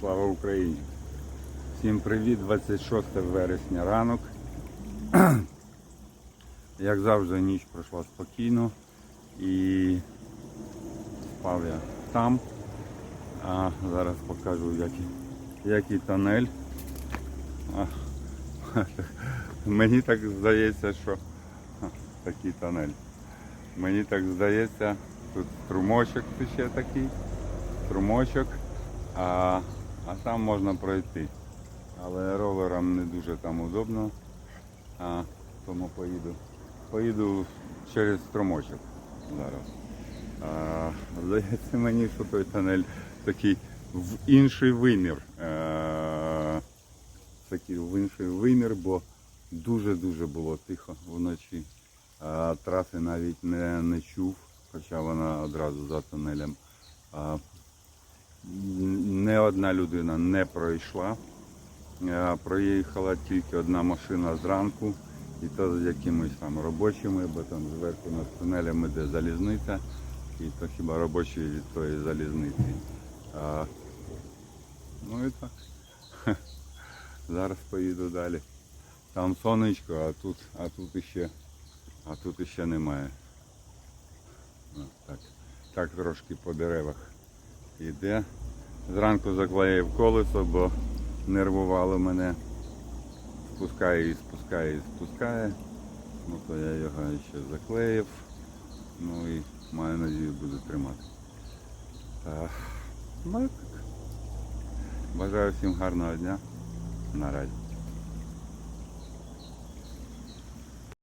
Слава Україні! Всім привіт, 26 вересня ранок. Як завжди, ніч пройшла спокійно і спав я там. А зараз покажу, який, який тонель. Мені так здається, що такий тонель. Мені так здається, тут струмочок ще такий, струмочок, а, а там можна пройти. Але роверам не дуже там удобно, а, тому поїду. Поїду через струмочок зараз. А, здається мені, що той тонель такий в інший вимір. Е, такий в інший вимір, бо дуже-дуже було тихо вночі. А, траси навіть не, не чув, хоча вона одразу за тунелем. А, не одна людина не пройшла. Проїхала тільки одна машина зранку, і то з якимись там робочими, бо там зверху над тунелем іде залізниця, і то хіба робочі від тої залізниці. А, ну і так. Зараз поїду далі. Там сонечко, а тут, а тут іще, а тут іще немає. Так, так трошки по деревах йде. Зранку заклеїв колесо, бо нервувало мене. Спускає і спускає і спускає. Ну то я його ще заклеїв. Ну і маю надію буду тримати. Ну так. Бажаю всім гарного дня. Наразі.